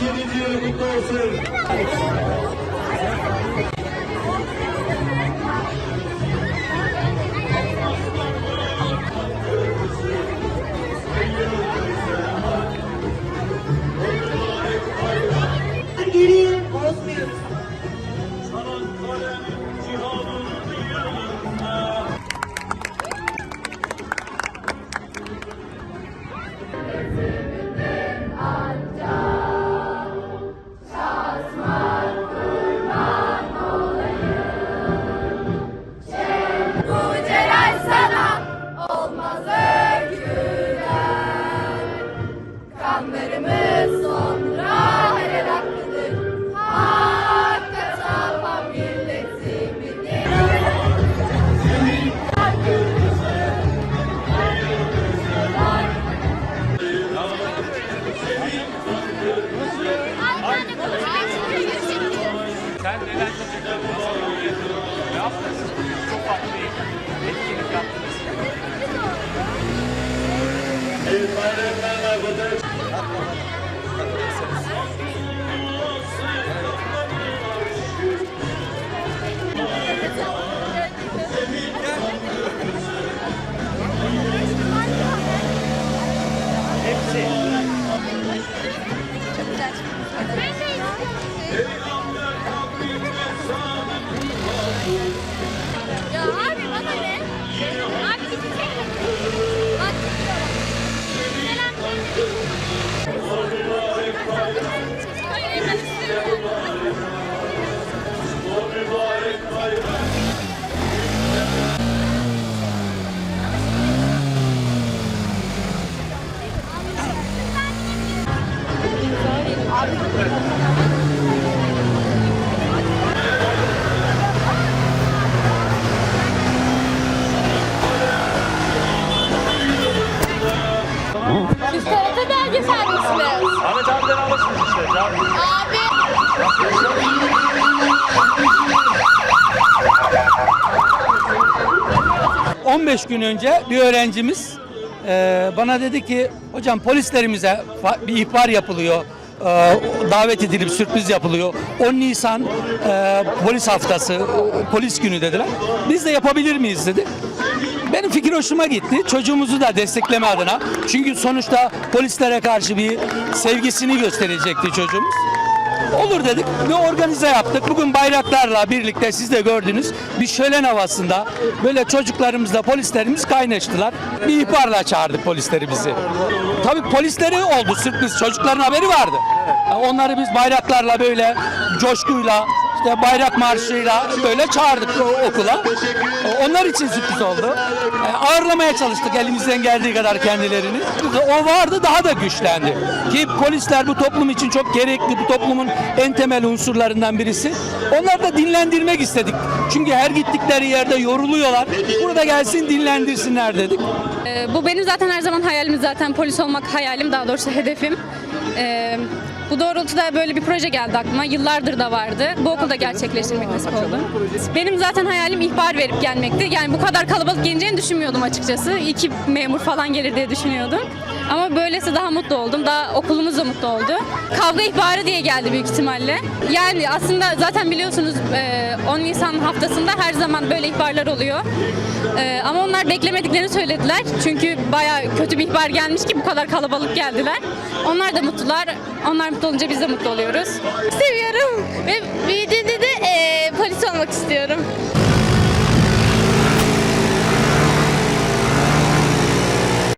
Şirinli'ye kutlu olsun. Farklı bir. Hepsi. Selam. 15 gün önce bir öğrencimiz e, bana dedi ki hocam polislerimize bir ihbar yapılıyor. e, davet edilip sürpriz yapılıyor. 10 Nisan e, polis haftası, polis günü dediler. Biz de yapabilir miyiz dedi. Fikir hoşuma gitti. Çocuğumuzu da destekleme adına. Çünkü sonuçta polislere karşı bir sevgisini gösterecekti çocuğumuz. Olur dedik ve organize yaptık. Bugün bayraklarla birlikte siz de gördünüz bir şölen havasında böyle çocuklarımızla polislerimiz kaynaştılar. Bir ihbarla çağırdık polislerimizi. Tabii polisleri oldu sürpriz. Çocukların haberi vardı. Onları biz bayraklarla böyle coşkuyla işte bayrak marşıyla böyle çağırdık okula. Onlar için sürpriz oldu. E, Ağırlamaya çalıştık elimizden geldiği kadar kendilerini. O vardı daha da güçlendi. Ki polisler bu toplum için çok gerekli, bu toplumun en temel unsurlarından birisi. Onları da dinlendirmek istedik. Çünkü her gittikleri yerde yoruluyorlar. Burada gelsin dinlendirsinler dedik. Ee, Bu benim zaten her zaman hayalim zaten polis olmak hayalim daha doğrusu hedefim. Bu doğrultuda böyle bir proje geldi aklıma. Yıllardır da vardı. Bu okulda gerçekleştirmek nasip oldu. Benim zaten hayalim ihbar verip gelmekti. Yani bu kadar kalabalık geleceğini düşünmüyordum açıkçası. İki memur falan gelir diye düşünüyordum. Ama böylesi daha mutlu oldum. Daha okulumuz da mutlu oldu. Kavga ihbarı diye geldi büyük ihtimalle. Yani aslında zaten biliyorsunuz e, 10 Nisan haftasında her zaman böyle ihbarlar oluyor. E, Ama onlar beklemediklerini söylediler. Çünkü baya kötü bir ihbar gelmiş ki bu kadar kalabalık geldiler. Onlar da mutlular. Onlar mutlu olunca biz de mutlu oluyoruz. Seviyorum ve